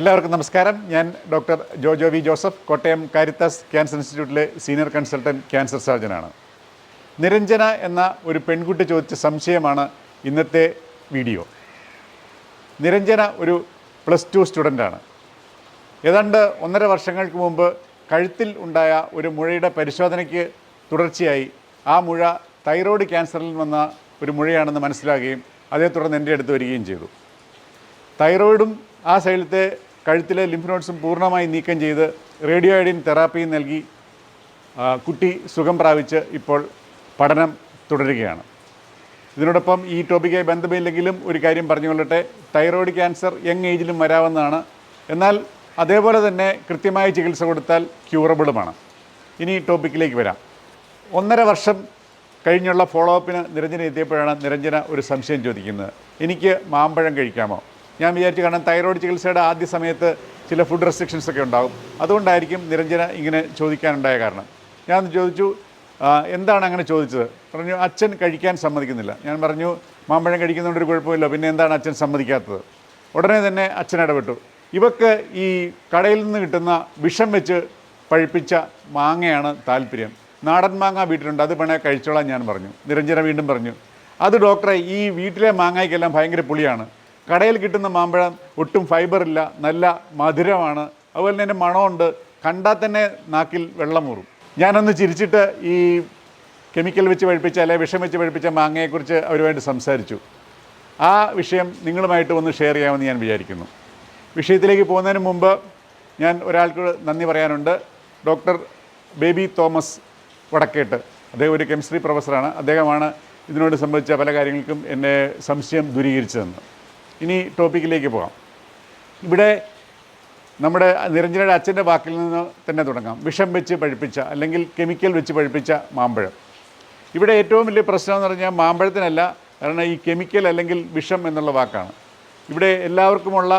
എല്ലാവർക്കും നമസ്കാരം. ഞാൻ doctor Jojo V Joseph Kottayam Caritas cancer ഇൻസ്റ്റിറ്റ്യൂട്ടിലെ സീനിയർ കൺസൾട്ടന്റ് ക്യാൻസർ സർജനാണ്. നിരഞ്ജന എന്ന ഒരു പെൺകുട്ടി ചോദിച്ച സംശയമാണ് ഇന്നത്തെ വീഡിയോ. നിരഞ്ജന ഒരു പ്ലസ് ടു സ്റ്റുഡന്റാണ് ഏതാണ്ട് ഒന്നര വർഷങ്ങൾക്ക് മുമ്പ് കഴുത്തിൽ ഉണ്ടായ ഒരു മുഴയുടെ പരിശോധനയ്ക്ക് തുടർച്ചയായി ആ മുഴ തൈറോയ്ഡ് ക്യാൻസറിൽ വന്ന ഒരു മുഴയാണെന്ന് മനസ്സിലാകുകയും അതേ തുടർന്ന് എന്റെ അടുത്ത് വരികയും ചെയ്തു. തൈറോയിഡും ആ സൈഡിലത്തെ കഴുത്തിലെ ലിംഫ് നോട്ട്സും പൂർണമായി നീക്കം ചെയ്ത് റേഡിയോ ഐഡിൻ തെറാപ്പി നൽകി കുട്ടി സുഖം പ്രാപിച്ച് ഇപ്പോൾ പഠനം തുടരുകയാണ്. ഇതിനോടൊപ്പം ഈ ടോപ്പിക്കായി ബന്ധമില്ലെങ്കിലും ഒരു കാര്യം പറഞ്ഞുകൊള്ളട്ടെ. തൈറോയ്ഡ് ക്യാൻസർ യങ് ഏജിലും വരാവുന്നതാണ്. എന്നാൽ അതേപോലെ തന്നെ കൃത്യമായ ചികിത്സ കൊടുത്താൽ ക്യൂറബിളുമാണ് ഇനി ടോപ്പിക്കിലേക്ക് വരാം. ഒന്നര വർഷം കഴിഞ്ഞുള്ള ഫോളോ അപ്പിന് നിരഞ്ജന എത്തിയപ്പോഴാണ് നിരഞ്ജന ഒരു സംശയം ചോദിക്കുന്നത്. എനിക്ക് മാമ്പഴം കഴിക്കാമോ? ഞാൻ വിചാരിച്ചു കാരണം തൈറോയ്ഡ് ചികിത്സയുടെ ആദ്യ സമയത്ത് ചില ഫുഡ് റെസ്ട്രിക്ഷൻസ് ഒക്കെ ഉണ്ടാകും. അതുകൊണ്ടായിരിക്കും നിരഞ്ജന ഇങ്ങനെ ചോദിക്കാനുണ്ടായ കാരണം. ഞാൻ ചോദിച്ചു എന്താണ് അങ്ങനെ ചോദിച്ചത്? പറഞ്ഞു അച്ഛൻ കഴിക്കാൻ സമ്മതിക്കുന്നില്ല. ഞാൻ പറഞ്ഞു മാമ്പഴം കഴിക്കുന്നതുകൊണ്ട് ഒരു കുഴപ്പമില്ല പിന്നെ എന്താണ് അച്ഛൻ സമ്മതിക്കാത്തത്? ഉടനെ തന്നെ അച്ഛൻ ഇടപെട്ടു. ഇവക്ക് ഈ കടയിൽ നിന്ന് കിട്ടുന്ന വിഷം വെച്ച് പഴുപ്പിച്ച മാങ്ങയാണ് താല്പര്യം. നാടൻ മാങ്ങ വീട്ടിലുണ്ട് അത് വേണേൽ കഴിച്ചോളാം ഞാൻ പറഞ്ഞു. നിരഞ്ജന വീണ്ടും പറഞ്ഞു അത് ഡോക്ടറെ ഈ വീട്ടിലെ മാങ്ങയ്ക്കെല്ലാം ഭയങ്കര പുളിയാണ്. കടയിൽ കിട്ടുന്ന മാമ്പഴം ഒട്ടും ഫൈബർ ഇല്ല നല്ല മധുരമാണ്. അതുപോലെ തന്നെ മണമുണ്ട്. കണ്ടാൽ തന്നെ നാക്കിൽ വെള്ളമൂറും. ഞാനൊന്ന് ചിരിച്ചിട്ട് ഈ കെമിക്കൽ വെച്ച് പഴുപ്പിച്ച അല്ലെ വിഷം വെച്ച് പഴുപ്പിച്ച മാങ്ങയെക്കുറിച്ച് അവരുമായിട്ട് സംസാരിച്ചു. ആ വിഷയം നിങ്ങളുമായിട്ട് ഒന്ന് ഷെയർ ചെയ്യാമെന്ന് ഞാൻ വിചാരിക്കുന്നു. വിഷയത്തിലേക്ക് പോകുന്നതിന് മുമ്പ് ഞാൻ ഒരാൾക്ക് നന്ദി പറയാനുണ്ട്. ഡോക്ടർ ബേബി തോമസ് വടക്കേട്ട്. അദ്ദേഹം ഒരു കെമിസ്ട്രി പ്രൊഫസറാണ് അദ്ദേഹമാണ് ഇതിനോട് സംബന്ധിച്ച പല കാര്യങ്ങൾക്കും എന്നെ സംശയം ദൂരീകരിച്ചതെന്ന്. ഇനി ടോപ്പിക്കിലേക്ക് പോകാം. ഇവിടെ നമ്മുടെ നിരഞ്ജനയുടെ അച്ഛന്റെ വാക്കിൽ നിന്ന് തന്നെ തുടങ്ങാം. വിഷം വെച്ച് പഴുപ്പിച്ച അല്ലെങ്കിൽ കെമിക്കൽ വെച്ച് പഴുപ്പിച്ച മാമ്പഴം. ഇവിടെ ഏറ്റവും വലിയ പ്രശ്നം എന്ന് പറഞ്ഞാൽ മാമ്പഴത്തിനല്ല കാരണം ഈ കെമിക്കൽ അല്ലെങ്കിൽ വിഷം എന്നുള്ള വാക്കാണ്. ഇവിടെ എല്ലാവർക്കുമുള്ള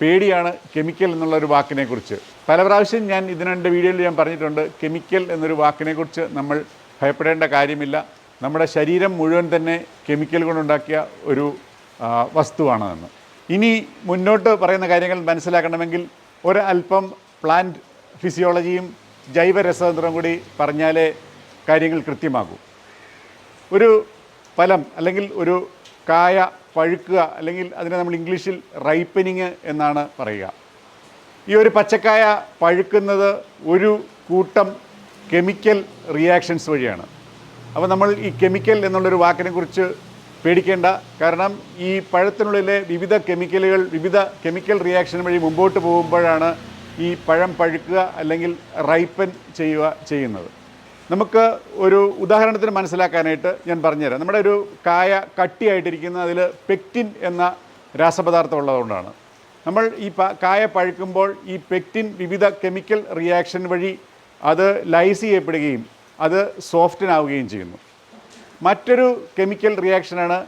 പേടിയാണ് കെമിക്കൽ എന്നുള്ള ഒരു വാക്കിനെക്കുറിച്ച് പല പ്രാവശ്യം ഞാൻ ഇതിനെന്റെ വീഡിയോയിൽ ഞാൻ പറഞ്ഞിട്ടുണ്ട് കെമിക്കൽ എന്നൊരു വാക്കിനെക്കുറിച്ച് നമ്മൾ ഭയപ്പെടേണ്ട കാര്യമില്ല. നമ്മുടെ ശരീരം മുഴുവൻ തന്നെ കെമിക്കൽ കൊണ്ടുണ്ടാക്കിയ ഒരു വസ്തുവാണ് എന്ന് ഇനി മുന്നോട്ട് പറയുന്ന കാര്യങ്ങൾ മനസ്സിലാക്കണമെങ്കിൽ ഒരല്പം പ്ലാന്റ് ഫിസിയോളജിയും ജൈവരസതന്ത്രവും കൂടി പറഞ്ഞാലേ കാര്യങ്ങൾ കൃത്യമാകൂ. ഒരു ഫലം അല്ലെങ്കിൽ ഒരു കായ പഴുക്കുക അല്ലെങ്കിൽ അതിനെ നമ്മൾ ഇംഗ്ലീഷിൽ റൈപ്പനിങ് എന്നാണ് പറയുക. ഈ ഒരു പച്ചക്കായ പഴുക്കുന്നത് ഒരു കൂട്ടം കെമിക്കൽ റിയാക്ഷൻസ് വഴിയാണ്. അപ്പോൾ നമ്മൾ ഈ കെമിക്കൽ എന്നുള്ളൊരു വാക്കിനെ കുറിച്ച് പേടിക്കേണ്ട. കാരണം ഈ പഴത്തിനുള്ളിലെ വിവിധ കെമിക്കലുകൾ വിവിധ കെമിക്കൽ റിയാക്ഷൻ വഴി മുമ്പോട്ട് പോകുമ്പോഴാണ് ഈ പഴം പഴുക്കുക അല്ലെങ്കിൽ റൈപ്പൻ ചെയ്യുക ചെയ്യുന്നത്. നമുക്ക് ഒരു ഉദാഹരണത്തിന് മനസ്സിലാക്കാനായിട്ട് ഞാൻ പറഞ്ഞുതരാം. നമ്മുടെ ഒരു കായ കട്ടിയായിട്ടിരിക്കുന്ന അതിൽ പെക്റ്റിൻ എന്ന രാസപദാർത്ഥം ഉള്ളതുകൊണ്ടാണ്. നമ്മൾ ഈ കായ പഴുക്കുമ്പോൾ ഈ പെക്റ്റിൻ വിവിധ കെമിക്കൽ റിയാക്ഷൻ വഴി അത് ലൈസ് ചെയ്യപ്പെടുകയും അത് സോഫ്റ്റനാവുകയും ചെയ്യുന്നു. മറ്റൊരു കെമിക്കൽ റിയാക്ഷനാണ്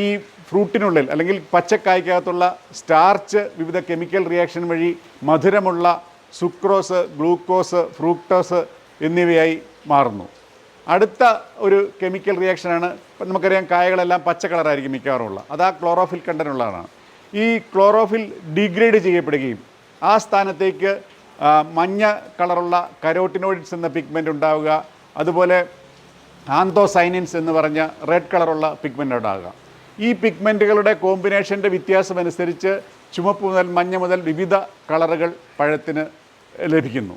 ഈ ഫ്രൂട്ടിനുള്ളിൽ അല്ലെങ്കിൽ പച്ചക്കായ്ക്കകത്തുള്ള സ്റ്റാർച്ച് വിവിധ കെമിക്കൽ റിയാക്ഷൻ വഴി മധുരമുള്ള സുക്രോസ് ഗ്ലൂക്കോസ് ഫ്രൂക്ടോസ് എന്നിവയായി മാറുന്നു. അടുത്ത ഒരു കെമിക്കൽ റിയാക്ഷനാണ് നമുക്കറിയാം കായകളെല്ലാം പച്ച കളറായിരിക്കും മിക്കവാറുമുള്ള. അത് ആ ക്ലോറോഫിൽ കണ്ടനുള്ളതാണ്. ഈ ക്ലോറോഫിൽ ഡിഗ്രേഡ് ചെയ്യപ്പെടുകയും ആ സ്ഥാനത്തേക്ക് മഞ്ഞ കളറുള്ള കരോട്ടിനോയിഡ്സ് എന്ന പിഗ്മെന്റ് ഉണ്ടാവുക അതുപോലെ ആന്തോസൈനിൻസ് എന്ന് പറഞ്ഞ റെഡ് കളറുള്ള പിഗ്മെന്റ് ഉണ്ടാകാം. ഈ പിഗ്മെന്റുകളുടെ കോമ്പിനേഷന്റെ വ്യത്യാസമനുസരിച്ച് ചുമപ്പ് മുതൽ മഞ്ഞ മുതൽ വിവിധ കളറുകൾ പഴത്തിന് ലഭിക്കുന്നു.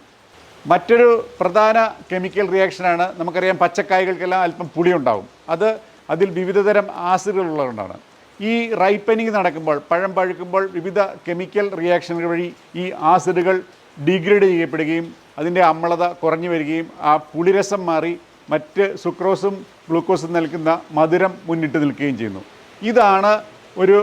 മറ്റൊരു പ്രധാന കെമിക്കൽ റിയാക്ഷനാണ് നമുക്കറിയാം പച്ചക്കായകൾക്കെല്ലാം അല്പം പുളി ഉണ്ടാകും അത് അതിൽ വിവിധതരം ആസിഡുകൾ ഉള്ളതുകൊണ്ടാണ്. ഈ റൈപ്പനിങ് നടക്കുമ്പോൾ പഴം പഴുക്കുമ്പോൾ വിവിധ കെമിക്കൽ റിയാക്ഷനുകൾ വഴി ഈ ആസിഡുകൾ ഡീഗ്രേഡ് ചെയ്യപ്പെടുകയും അതിന്റെ അമ്ലത കുറഞ്ഞു വരികയും ആ പുളിരസം മാറി മറ്റ് സുക്രോസും ഗ്ലൂക്കോസും നൽകുന്ന മധുരം മുന്നിട്ട് നിൽക്കുകയും ചെയ്യുന്നു. ഇതാണ് ഒരു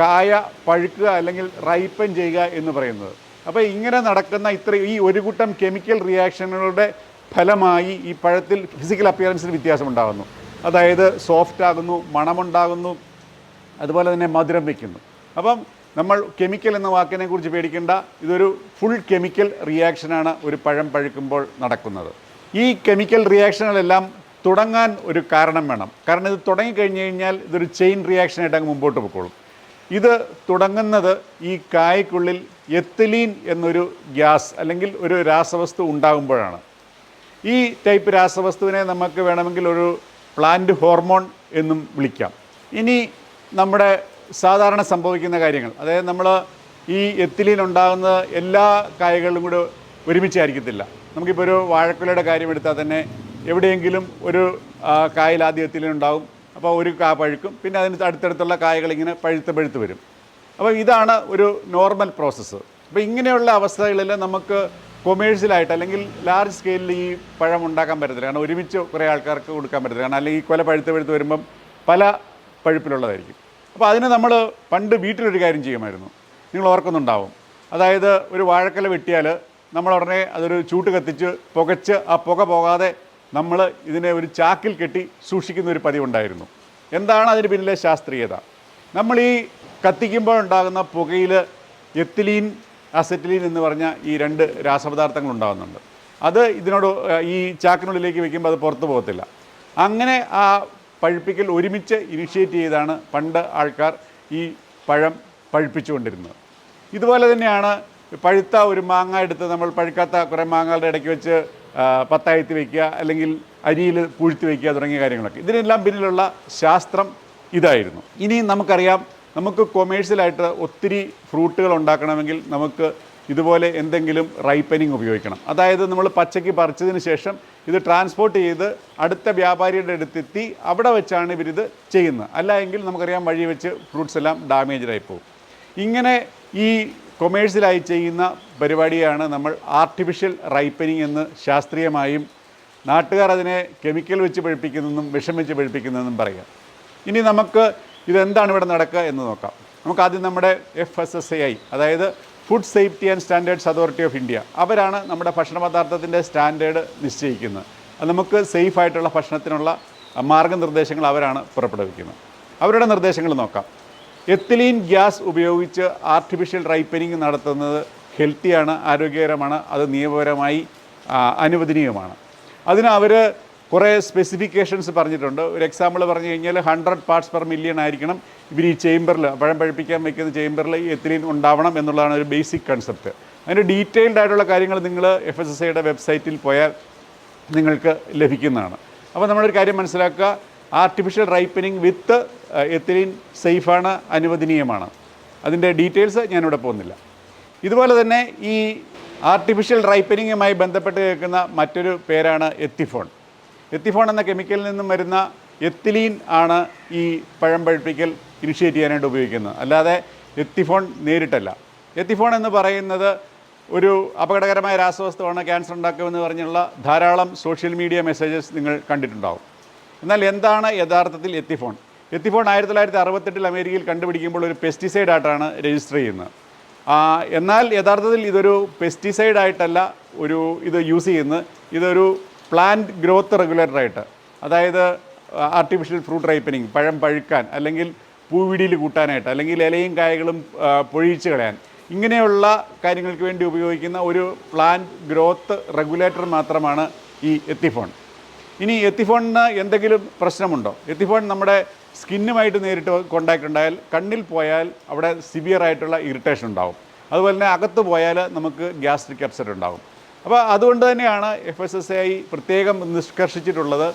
കായ പഴുക്കുക അല്ലെങ്കിൽ റൈപ്പൻ ചെയ്യുക എന്ന് പറയുന്നത്. അപ്പോൾ ഇങ്ങനെ നടക്കുന്ന ഇത്ര ഈ ഒരു കൂട്ടം കെമിക്കൽ റിയാക്ഷനുകളുടെ ഫലമായി ഈ പഴത്തിൽ ഫിസിക്കൽ അപ്പിയറൻസിൽ വ്യത്യാസം ഉണ്ടാകുന്നു അതായത് സോഫ്റ്റ് ആകുന്നു മണമുണ്ടാകുന്നു അതുപോലെ തന്നെ മധുരം വയ്ക്കുന്നു. അപ്പം നമ്മൾ കെമിക്കൽ എന്ന വാക്കിനെ കുറിച്ച് പേടിക്കേണ്ട. ഇതൊരു ഫുൾ കെമിക്കൽ റിയാക്ഷനാണ് ഒരു പഴം പഴുക്കുമ്പോൾ നടക്കുന്നത്. ഈ കെമിക്കൽ റിയാക്ഷനുകളെല്ലാം തുടങ്ങാൻ ഒരു കാരണം വേണം. കാരണം ഇത് തുടങ്ങിക്കഴിഞ്ഞ് കഴിഞ്ഞാൽ ഇതൊരു ചെയിൻ റിയാക്ഷനായിട്ട് അങ്ങ് മുമ്പോട്ട് പോയിക്കോളും ഇത് തുടങ്ങുന്നത് ഈ കായ്ക്കുള്ളിൽ എത്തിലീൻ എന്നൊരു ഗ്യാസ് അല്ലെങ്കിൽ ഒരു രാസവസ്തു ഉണ്ടാകുമ്പോഴാണ്. ഈ ടൈപ്പ് രാസവസ്തുവിനെ നമുക്ക് വേണമെങ്കിൽ ഒരു പ്ലാന്റ് ഹോർമോൺ എന്നും വിളിക്കാം. ഇനി നമ്മുടെ സാധാരണ സംഭവിക്കുന്ന കാര്യങ്ങൾ. അതായത് നമ്മൾ ഈ എത്തിലീൻ ഉണ്ടാകുന്ന എല്ലാ കായകളിലും കൂടെ ഒരുമിച്ചായിരിക്കത്തില്ല. നമുക്കിപ്പോൾ ഒരു വാഴക്കുലയുടെ കാര്യം എടുത്താൽ തന്നെ എവിടെയെങ്കിലും ഒരു കായൽ ഉണ്ടാകും അപ്പോൾ ഒരു കാ പഴുക്കും പിന്നെ അതിന് അടുത്തടുത്തുള്ള കായകൾ ഇങ്ങനെ പഴുത്ത് പഴുത്ത് വരും. അപ്പോൾ ഇതാണ് ഒരു നോർമൽ പ്രോസസ്സ്. അപ്പോൾ ഇങ്ങനെയുള്ള അവസ്ഥകളിൽ നമുക്ക് കൊമേഴ്ഷ്യലായിട്ട് അല്ലെങ്കിൽ ലാർജ് സ്കെയിലിൽ ഈ പഴം ഉണ്ടാക്കാൻ പറ്റത്തില്ല. കാരണം ഒരുമിച്ച് കുറേ ആൾക്കാർക്ക് കൊടുക്കാൻ പറ്റത്തില്ല. കാരണം അല്ലെങ്കിൽ കൊല പഴുത്ത് പഴുത്ത് വരുമ്പം പല പഴുപ്പിലുള്ളതായിരിക്കും. അപ്പോൾ അതിന് നമ്മൾ പണ്ട് വീട്ടിലൊരു കാര്യം ചെയ്യുമായിരുന്നു. നിങ്ങൾ ഓർക്കുന്നുണ്ടാവും അതായത് ഒരു വാഴക്കല വെട്ടിയാൽ നമ്മൾ ഉടനെ അതൊരു ചൂട്ട് കത്തിച്ച് പുകച്ച് ആ പുക പോകാതെ നമ്മൾ ഇതിനെ ഒരു ചാക്കിൽ കെട്ടി സൂക്ഷിക്കുന്ന ഒരു പതിവുണ്ടായിരുന്നു. എന്താണ് അതിന് പിന്നിലെ ശാസ്ത്രീയത? നമ്മൾ ഈ കത്തിക്കുമ്പോൾ ഉണ്ടാകുന്ന പുകയിൽ എത്തിലീൻ അസെറ്റിലീൻ എന്ന് പറഞ്ഞ ഈ രണ്ട് രാസപദാർത്ഥങ്ങൾ ഉണ്ടാകുന്നുണ്ട്. അത് ഇതിനോട് ഈ ചാക്കിനുള്ളിലേക്ക് വെക്കുമ്പോൾ അത് പുറത്തു പോകത്തില്ല. അങ്ങനെ ആ പഴുപ്പിക്കൽ ഒരുമിച്ച് ഇനിഷ്യേറ്റ് ചെയ്താണ് പണ്ട് ആൾക്കാർ ഈ പഴം പഴുപ്പിച്ചുകൊണ്ടിരുന്നത്. ഇതുപോലെ തന്നെയാണ് പഴുത്ത ഒരു മാങ്ങ എടുത്ത് നമ്മൾ പഴുക്കാത്ത കുറേ മാങ്ങകളുടെ ഇടയ്ക്ക് വെച്ച് പത്തായത്തി വയ്ക്കുക അല്ലെങ്കിൽ അരിയിൽ പൂഴ്ത്തി വയ്ക്കുക തുടങ്ങിയ കാര്യങ്ങളൊക്കെ. ഇതിനെല്ലാം പിന്നിലുള്ള ശാസ്ത്രം ഇതായിരുന്നു. ഇനി നമുക്കറിയാം നമുക്ക് കൊമേഴ്ഷ്യലായിട്ട് ഒത്തിരി ഫ്രൂട്ടുകൾ ഉണ്ടാക്കണമെങ്കിൽ നമുക്ക് ഇതുപോലെ എന്തെങ്കിലും റൈപ്പനിങ് ഉപയോഗിക്കണം. അതായത് നമ്മൾ പച്ചയ്ക്ക് പറിച്ചതിന് ശേഷം ഇത് ട്രാൻസ്പോർട്ട് ചെയ്ത് അടുത്ത വ്യാപാരിയുടെ അടുത്തെത്തി അവിടെ വെച്ചാണ് ഇവരിത് ചെയ്യുന്നത്. അല്ല എങ്കിൽ നമുക്കറിയാം വഴി വെച്ച് ഫ്രൂട്ട്സ് എല്ലാം ഡാമേജ്ഡായി പോകും. ഇങ്ങനെ ഈ കൊമേഴ്സ്യലായി ചെയ്യുന്ന പരിപാടിയാണ് നമ്മൾ ആർട്ടിഫിഷ്യൽ റൈപ്പനിങ് എന്ന് ശാസ്ത്രീയമായും നാട്ടുകാർ അതിനെ കെമിക്കൽ വെച്ച് പഴിപ്പിക്കുന്നതെന്നും വിഷം വെച്ച് പഴിപ്പിക്കുന്നതെന്നും പറയാം ഇനി നമുക്ക് ഇതെന്താണ് ഇവിടെ നടക്കുക എന്ന് നോക്കാം. നമുക്ക് ആദ്യം നമ്മുടെ എഫ് എസ് എസ് ഐ അതായത് food safety and standards authority of India അവരാണ് നമ്മുടെ ഭക്ഷണ പദാർത്ഥത്തിന്റെ സ്റ്റാൻഡേർഡ് നിശ്ചയിക്കുന്നത്. അത് നമുക്ക് സേഫ് ആയിട്ടുള്ള ഭക്ഷണത്തിനുള്ള മാർഗനിർദ്ദേശങ്ങൾ അവരാണ് പുറപ്പെടുവിക്കുന്നത്. അവരുടെ നിർദ്ദേശങ്ങൾ നോക്കാം. എത്തിലീൻ ഗ്യാസ് ഉപയോഗിച്ച് ആർട്ടിഫിഷ്യൽ റൈപ്പനിങ് നടത്തുന്നത് ഹെൽത്തിയാണ് ആരോഗ്യകരമാണ് അത് നിയമപരമായി അനുവദനീയമാണ്. അതിന് അവർ കുറേ സ്പെസിഫിക്കേഷൻസ് പറഞ്ഞിട്ടുണ്ട്. ഒരു എക്സാമ്പിൾ പറഞ്ഞു കഴിഞ്ഞാൽ ഹൺഡ്രഡ് പാർട്സ് പെർ മില്യൺ ആയിരിക്കണം ഇവർ ഈ ചേംബറിൽ പഴം പഴിപ്പിക്കാൻ വെക്കുന്ന ചേംബറിൽ ഈ എത്തിലീൻ ഉണ്ടാവണം എന്നുള്ളതാണ് ഒരു ബേസിക് കൺസെപ്റ്റ് അതിന്റെ ഡീറ്റെയിൽഡ് ആയിട്ടുള്ള കാര്യങ്ങൾ നിങ്ങൾ എഫ് എസ് എസ് ഐയുടെ വെബ്സൈറ്റിൽ പോയാൽ നിങ്ങൾക്ക് ലഭിക്കുന്നതാണ്. അപ്പോൾ നമ്മളൊരു കാര്യം മനസ്സിലാക്കുക ആർട്ടിഫിഷ്യൽ റൈപ്പനിങ് വിത്ത് എത്തിലീൻ സേഫാണ് അനുവദനീയമാണ്. അതിന്റെ ഡീറ്റെയിൽസ് ഞാനിവിടെ പോകുന്നില്ല. ഇതുപോലെ തന്നെ ഈ ആർട്ടിഫിഷ്യൽ റൈപ്പനിങ്ങുമായി ബന്ധപ്പെട്ട് കേൾക്കുന്ന മറ്റൊരു പേരാണ് എത്തിഫോൺ. എത്തിഫോൺ എന്ന കെമിക്കലിൽ നിന്നും വരുന്ന എത്തിലീൻ ആണ് ഈ പഴം പഴുപ്പിക്കൽ ഇനിഷ്യേറ്റ് ചെയ്യാനായിട്ട് ഉപയോഗിക്കുന്നത്. അല്ലാതെ എത്തിഫോൺ നേരിട്ടല്ല. എത്തിഫോൺ എന്ന് പറയുന്നത് ഒരു അപകടകരമായ രാസവസ്തുവാണ് ക്യാൻസർ ഉണ്ടാക്കുമെന്ന് പറഞ്ഞുള്ള ധാരാളം സോഷ്യൽ മീഡിയ മെസ്സേജസ് നിങ്ങൾ കണ്ടിട്ടുണ്ടാവും. എന്നാൽ എന്താണ് യഥാർത്ഥത്തിൽ എത്തിഫോൺ? എത്തിഫോൺ ആയിരത്തി തൊള്ളായിരത്തി അറുപത്തെട്ടിൽ അമേരിക്കയിൽ കണ്ടുപിടിക്കുമ്പോൾ ഒരു പെസ്റ്റിസൈഡ് ആയിട്ടാണ് രജിസ്റ്റർ ചെയ്യുന്നത്. എന്നാൽ യഥാർത്ഥത്തിൽ ഇതൊരു പെസ്റ്റിസൈഡ് ആയിട്ടല്ല ഒരു ഇത് യൂസ് ചെയ്യുന്നത്. ഇതൊരു പ്ലാന്റ് ഗ്രോത്ത് റെഗുലേറ്ററായിട്ട് അതായത് ആർട്ടിഫിഷ്യൽ ഫ്രൂട്ട് റൈപ്പനിങ് പഴം പഴുക്കാൻ അല്ലെങ്കിൽ പൂവിടിയിൽ കൂട്ടാനായിട്ട് അല്ലെങ്കിൽ ഇലയും കായകളും പൊഴിച്ച് കളയാൻ. ഇങ്ങനെയുള്ള കാര്യങ്ങൾക്ക് വേണ്ടി ഉപയോഗിക്കുന്ന ഒരു പ്ലാന്റ് ഗ്രോത്ത് റെഗുലേറ്റർ മാത്രമാണ് ഈ എത്തിഫോൺ. ഇനി എത്തിഫോണിന് എന്തെങ്കിലും പ്രശ്നമുണ്ടോ? എത്തിഫോൺ നമ്മുടെ സ്കിന്നുമായിട്ട് നേരിട്ട് കോണ്ടാക്ട് ഉണ്ടായാൽ കണ്ണിൽ പോയാൽ അവിടെ സിവിയർ ആയിട്ടുള്ള ഇറിറ്റേഷൻ ഉണ്ടാവും. അതുപോലെ തന്നെ അകത്ത് പോയാൽ നമുക്ക് ഗ്യാസ്ട്രിക് അപ്സെറ്റ് ഉണ്ടാകും അപ്പോൾ അതുകൊണ്ട് തന്നെയാണ് എഫ് എസ് എസ് ഐ പ്രത്യേകം നിഷ്കർഷിച്ചിട്ടുള്ളത്.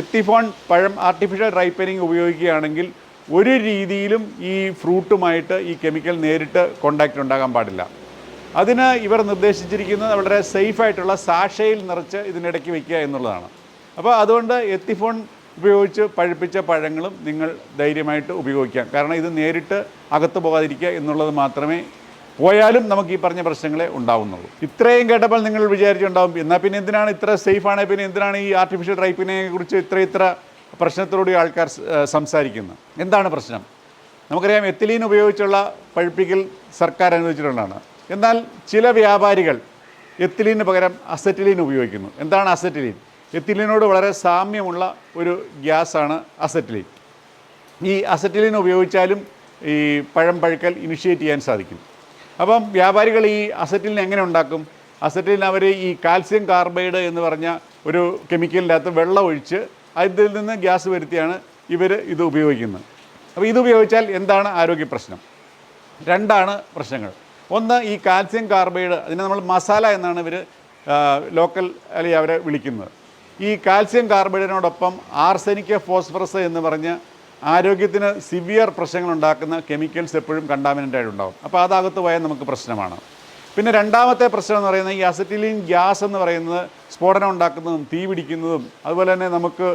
എത്തിഫോൺ പഴം ആർട്ടിഫിഷ്യൽ റൈപ്പനിങ് ഉപയോഗിക്കുകയാണെങ്കിൽ ഒരു രീതിയിലും ഈ ഫ്രൂട്ടുമായിട്ട് ഈ കെമിക്കൽ നേരിട്ട് കോണ്ടാക്റ്റ് ഉണ്ടാകാൻ പാടില്ല. അതിന് ഇവർ നിർദ്ദേശിച്ചിരിക്കുന്നത് വളരെ സേഫായിട്ടുള്ള സാഷയിൽ നിറച്ച് ഇതിനിടയ്ക്ക് വയ്ക്കുക എന്നുള്ളതാണ്. അപ്പോൾ അതുകൊണ്ട് എത്തിഫോൺ ഉപയോഗിച്ച് പഴുപ്പിച്ച പഴങ്ങളും നിങ്ങൾ ധൈര്യമായിട്ട് ഉപയോഗിക്കാം. കാരണം ഇത് നേരിട്ട് അകത്ത് പോകാതിരിക്കുക എന്നുള്ളത് മാത്രമേ പോയാലും നമുക്ക് ഈ പറഞ്ഞ പ്രശ്നങ്ങളെ ഉണ്ടാവുന്നുള്ളൂ. ഇത്രയും കേട്ടപ്പോൾ നിങ്ങൾ വിചാരിച്ചുണ്ടാവും എന്നാൽ പിന്നെ എന്തിനാണ് ഇത്ര സേഫ് ആണ്? പിന്നെ എന്തിനാണ് ഈ ആർട്ടിഫിഷ്യൽ റൈപ്പിനെ കുറിച്ച് ഇത്ര ഇത്ര പ്രശ്നത്തിലൂടെ ആൾക്കാർ സംസാരിക്കുന്നത്? എന്താണ് പ്രശ്നം? നമുക്കറിയാം എത്തിലീൻ ഉപയോഗിച്ചുള്ള പഴുപ്പിക്കൽ സർക്കാർ അനുവദിച്ചിട്ടുള്ളതാണ്. എന്നാൽ ചില വ്യാപാരികൾ എത്തിലീന് പകരം അസറ്റിലീൻ ഉപയോഗിക്കുന്നു. എന്താണ് അസറ്റിലീൻ? എത്തിലീനോട് വളരെ സാമ്യമുള്ള ഒരു ഗ്യാസാണ് അസറ്റിലിൻ. ഈ അസറ്റിലിൻ ഉപയോഗിച്ചാലും ഈ പഴം പഴുക്കൽ ഇനിഷ്യേറ്റ് ചെയ്യാൻ സാധിക്കും. അപ്പം വ്യാപാരികൾ ഈ അസറ്റിലിൻ എങ്ങനെ ഉണ്ടാക്കും? അസറ്റിലിൻ അവർ ഈ കാൽസ്യം കാർബൈഡ് എന്ന് പറഞ്ഞ ഒരു കെമിക്കലിന്റെ അകത്ത് വെള്ളം ഒഴിച്ച് അതിൽ നിന്ന് ഗ്യാസ് വരുത്തിയാണ് ഇവർ ഇത് ഉപയോഗിക്കുന്നത്. അപ്പോൾ ഇത് ഉപയോഗിച്ചാൽ എന്താണ് ആരോഗ്യ പ്രശ്നം? രണ്ടാണ് പ്രശ്നങ്ങൾ. ഒന്ന് ഈ കാൽസ്യം കാർബൈഡ് അതിനെ നമ്മൾ മസാല എന്നാണ് ഇവർ ലോക്കൽ അല്ലെങ്കിൽ അവരെ വിളിക്കുന്നത്. ഈ കാൽസ്യം കാർബൈഡിനോടൊപ്പം ആർസെനിക്ക ഫോസ്ഫറസ് എന്ന് പറഞ്ഞ് ആരോഗ്യത്തിന് സിവിയർ പ്രശ്നങ്ങൾ ഉണ്ടാക്കുന്ന കെമിക്കൽസ് എപ്പോഴും കണ്ടാമിനന്റ് ആയിട്ടുണ്ടാവും അപ്പോൾ അതകത്ത് പോയാൽ നമുക്ക് പ്രശ്നമാണ്. പിന്നെ രണ്ടാമത്തെ പ്രശ്നം എന്ന് പറയുന്നത് ഈ അസറ്റിലിൻ ഗ്യാസ് എന്ന് പറയുന്നത് സ്ഫോടനം ഉണ്ടാക്കുന്നതും തീ പിടിക്കുന്നതും അതുപോലെ തന്നെ നമുക്ക്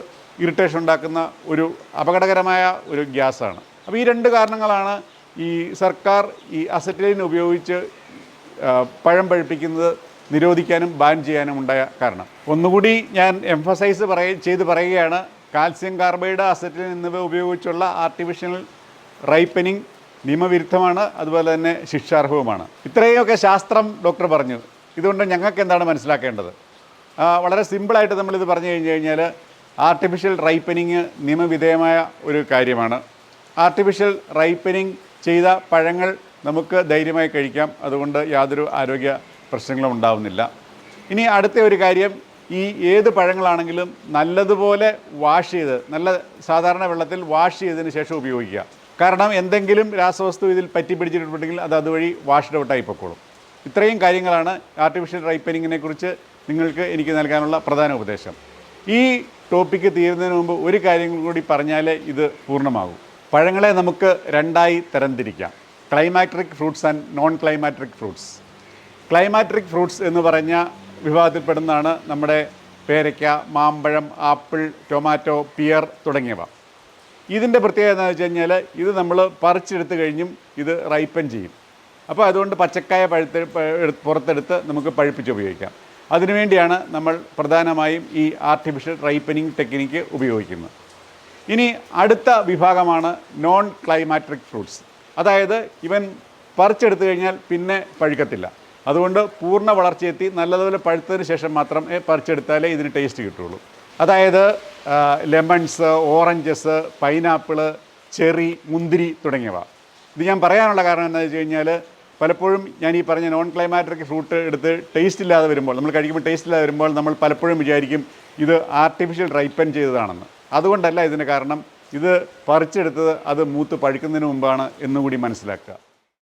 ഇറിറ്റേഷൻ ഉണ്ടാക്കുന്ന ഒരു അപകടകരമായ ഒരു ഗ്യാസാണ്. അപ്പോൾ ഈ രണ്ട് കാരണങ്ങളാണ് ഈ സർക്കാർ ഈ അസറ്റിലിൻ ഉപയോഗിച്ച് പഴം പഴുപ്പിക്കുന്നത് നിരോധിക്കാനും ബാൻ ചെയ്യാനും ഉണ്ടായ കാരണം. ഒന്നുകൂടി ഞാൻ എംഫസൈസ് പറയ ചെയ്ത് പറയുകയാണ്. കാൽസ്യം കാർബൈഡ് അസറ്റിൽ എന്നിവ ഉപയോഗിച്ചുള്ള ആർട്ടിഫിഷ്യൽ റൈപ്പനിങ് നിയമവിരുദ്ധമാണ്. അതുപോലെ തന്നെ ശിക്ഷാർഹവുമാണ്. ഇത്രയൊക്കെ ശാസ്ത്രം ഡോക്ടർ പറഞ്ഞു. ഇതുകൊണ്ട് ഞങ്ങൾക്ക് എന്താണ് മനസ്സിലാക്കേണ്ടത്? വളരെ സിമ്പിളായിട്ട് നമ്മളിത് പറഞ്ഞു കഴിഞ്ഞ് കഴിഞ്ഞാൽ ആർട്ടിഫിഷ്യൽ റൈപ്പനിങ് നിയമവിധേയമായ ഒരു കാര്യമാണ്. ആർട്ടിഫിഷ്യൽ റൈപ്പനിങ് ചെയ്ത പഴങ്ങൾ നമുക്ക് ധൈര്യമായി കഴിക്കാം. അതുകൊണ്ട് യാതൊരു ആരോഗ്യ പ്രശ്നങ്ങളും ഉണ്ടാവുന്നില്ല. ഇനി അടുത്ത ഒരു കാര്യം ഈ ഏത് പഴങ്ങളാണെങ്കിലും നല്ലതുപോലെ വാഷ് ചെയ്ത് നല്ല സാധാരണ വെള്ളത്തിൽ വാഷ് ചെയ്തതിന് ശേഷം ഉപയോഗിക്കുക. കാരണം എന്തെങ്കിലും രാസവസ്തു ഇതിൽ പറ്റി പിടിച്ചിട്ടുണ്ടെങ്കിൽ അത് അതുവഴി വാഷ്ഡ് ഔട്ടായി പൊക്കോളും. ഇത്രയും കാര്യങ്ങളാണ് ആർട്ടിഫിഷ്യൽ റൈപ്പനിങ്ങിനെ കുറിച്ച് നിങ്ങൾക്ക് എനിക്ക് നൽകാനുള്ള പ്രധാന ഉപദേശം. ഈ ടോപ്പിക്ക് തീരുന്നതിന് മുമ്പ് ഒരു കാര്യം കൂടി പറഞ്ഞാലേ ഇത് പൂർണമാകും. പഴങ്ങളെ നമുക്ക് രണ്ടായി തരംതിരിക്കാം. Climacteric fruits and non climacteric fruits climacteric fruits എന്ന് പറഞ്ഞ വിഭാഗത്തിൽപ്പെടുന്നതാണ് നമ്മുടെ പേരയ്ക്ക മാമ്പഴം ആപ്പിൾ ടൊമാറ്റോ പിയർ തുടങ്ങിയവ. ഇതിന്റെ പ്രത്യേകത എന്താണെന്ന് വെച്ച് കഴിഞ്ഞാൽ ഇത് നമ്മൾ പറിച്ചെടുത്ത് കഴിഞ്ഞും ഇത് റൈപ്പൻ ചെയ്യും. അപ്പോൾ അതുകൊണ്ട് പച്ചക്കായ പഴുത്ത് പുറത്തെടുത്ത് നമുക്ക് പഴുപ്പിച്ച് ഉപയോഗിക്കാം. അതിനുവേണ്ടിയാണ് നമ്മൾ പ്രധാനമായും ഈ ആർട്ടിഫിഷ്യൽ റൈപ്പനിങ് ടെക്നിക്ക് ഉപയോഗിക്കുന്നത്. ഇനി അടുത്ത വിഭാഗമാണ് നോൺ ക്ലൈമാറ്റിക് ഫ്രൂട്ട്സ് അതായത് ഇവൻ പറിച്ചെടുത്തു കഴിഞ്ഞാൽ പിന്നെ പഴുക്കത്തില്ല. അതുകൊണ്ട് പൂർണ വളർച്ചയെത്തി നല്ലതുപോലെ പഴുത്തതിന് ശേഷം മാത്രം പറിച്ചെടുത്താലേ ഇതിന് ടേസ്റ്റ് കിട്ടുള്ളൂ. അതായത് ലെമൺസ് ഓറഞ്ചസ് പൈനാപ്പിൾ ചെറി മുന്തിരി തുടങ്ങിയവ. ഇത് ഞാൻ പറയാനുള്ള കാരണം എന്താണെന്ന് വെച്ച് കഴിഞ്ഞാൽ പലപ്പോഴും ഞാൻ ഈ പറഞ്ഞ നോൺ ക്ലൈമാറ്റിക് ഫ്രൂട്ട് എടുത്ത് ടേസ്റ്റ് ഇല്ലാതെ വരുമ്പോൾ നമ്മൾ കഴിക്കുമ്പോൾ ടേസ്റ്റ് ഇല്ലാതെ വരുമ്പോൾ നമ്മൾ പലപ്പോഴും വിചാരിക്കും ഇത് ആർട്ടിഫിഷ്യൽ റൈപ്പൻ ചെയ്തതാണെന്ന്. അതുകൊണ്ടല്ല ഇതിന് കാരണം ഇത് പറിച്ചെടുത്തത് അത് മൂത്ത് പഴുക്കുന്നതിന് മുമ്പാണ് എന്നുകൂടി മനസ്സിലാക്കുക.